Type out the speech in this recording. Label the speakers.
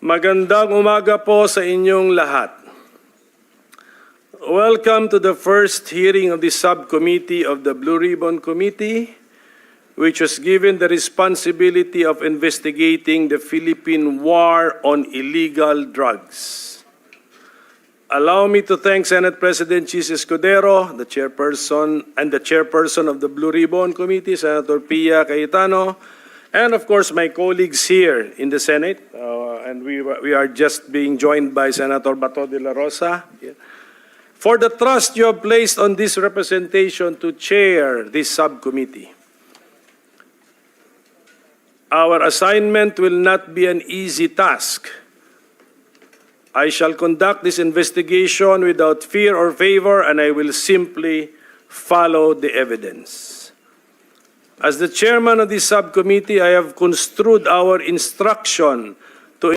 Speaker 1: Magandang umaga po sa inyong lahat. Welcome to the first hearing of the subcommittee of the Blue Ribbon Committee, which was given the responsibility of investigating the Philippine War on Illegal Drugs. Allow me to thank Senate President Chis Escudero, the chairperson, and the chairperson of the Blue Ribbon Committee, Senator Pia Cayetano, and of course my colleagues here in the Senate, uh, and we, we are just being joined by Senator Bato de la Rosa, for the trust you have placed on this representation to chair this subcommittee. Our assignment will not be an easy task. I shall conduct this investigation without fear or favor, and I will simply follow the evidence. As the chairman of this subcommittee, I have construed our instruction